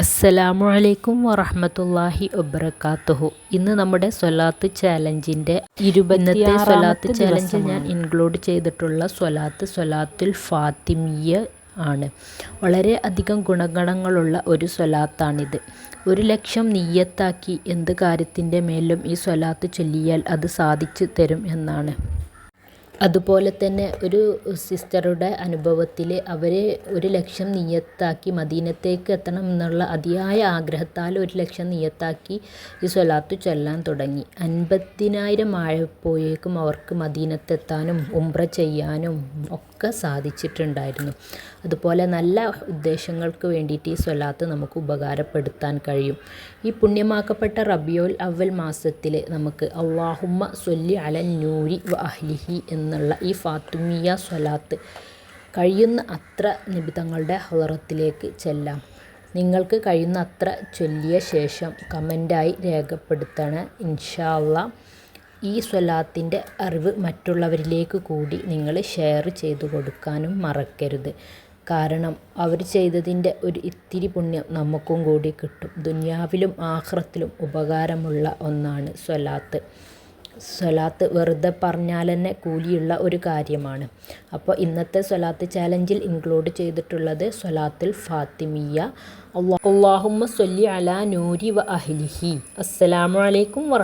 അസ്സലാമു അലൈക്കും വറഹമത്തല്ലാഹി വബർക്കാത്തുഹു ഇന്ന് നമ്മുടെ സ്വലാത്ത് ചാലഞ്ചിന്റെ ഇരുപന്നത്തെ സ്വലാത്ത് ചാലഞ്ച് ഞാൻ ഇൻക്ലൂഡ് ചെയ്തിട്ടുള്ള സ്വലാത്ത് സ്വലാത്തുൽ ഫാത്തിമിയ ആണ്. വളരെ അധികം ഗുണഗണങ്ങളുള്ള ഒരു സ്വലാത്താണിത്. ഒരു ലക്ഷം നീയത്താക്കി എന്ത് കാര്യത്തിന്റെ മേലും ഈ സ്വലാത്ത് ചൊല്ലിയാൽ അത് സാധിച്ചു തരും എന്നാണ്. അതുപോലെ തന്നെ ഒരു സിസ്റ്ററുടെ അനുഭവത്തിൽ അവർ ഒരു ലക്ഷ്യം നിയ്യത്താക്കി മദീനത്തേക്ക് എത്തണം എന്നുള്ള അതിയായ ആഗ്രഹത്താൽ ഒരു ലക്ഷ്യം നിയ്യത്താക്കി ഈ സ്വലാത്ത് ചൊല്ലാൻ തുടങ്ങി. അൻപതിനായിരം ആയപ്പോഴേക്കും അവർക്ക് മദീനത്തെത്താനും ഉംറ ചെയ്യാനും ഒക്കെ സാധിച്ചിട്ടുണ്ടായിരുന്നു. അതുപോലെ നല്ല ഉദ്ദേശങ്ങൾക്ക് വേണ്ടിയിട്ട് ഈ സ്വലാത്ത് നമുക്ക് ഉപകാരപ്പെടുത്താൻ കഴിയും. ഈ പുണ്യമാക്കപ്പെട്ട റബിയോൽ അവൽ മാസത്തിൽ നമുക്ക് അള്ളാഹുമ്മ സൊല്ലി അലൻ നൂരി വ എന്ന് എന്നുള്ള ഈ ഫാത്തുമിയ സ്വലാത്ത് കഴിയുന്ന അത്ര നിബിതങ്ങളുടെ ഹളറത്തിലേക്ക് ചെല്ലാം. നിങ്ങൾക്ക് കഴിയുന്ന അത്ര ചൊല്ലിയ ശേഷം കമന്റായി രേഖപ്പെടുത്തണം. ഇൻഷാല്ല ഈ സ്വലാത്തിന്റെ അറിവ് മറ്റുള്ളവരിലേക്ക് കൂടി നിങ്ങൾ ഷെയർ ചെയ്തു കൊടുക്കാനും മറക്കരുത്. കാരണം അവർ ചെയ്തതിന്റെ ഒരു ഇത്തിരി പുണ്യം നമുക്കും കൂടി കിട്ടും. ദുനിയാവിലും ആഹ്റത്തിലും ഉപകാരമുള്ള ഒന്നാണ് സ്വലാത്ത്. സ്വലാത്ത് വെറുതെ പറഞ്ഞാൽ തന്നെ കൂലിയുള്ള ഒരു കാര്യമാണ്. അപ്പോൾ ഇന്നത്തെ സ്വലാത്ത് ചാലഞ്ചിൽ ഇൻക്ലൂഡ് ചെയ്തിട്ടുള്ളത് സ്വലാത്തിൽ ഫാത്തിമിയ. അള്ളാഹുമ്മ സൊല്ലി അലാ നൂരി വ അഹ്ലിഹി. അസ്സലാമലൈക്കും വറ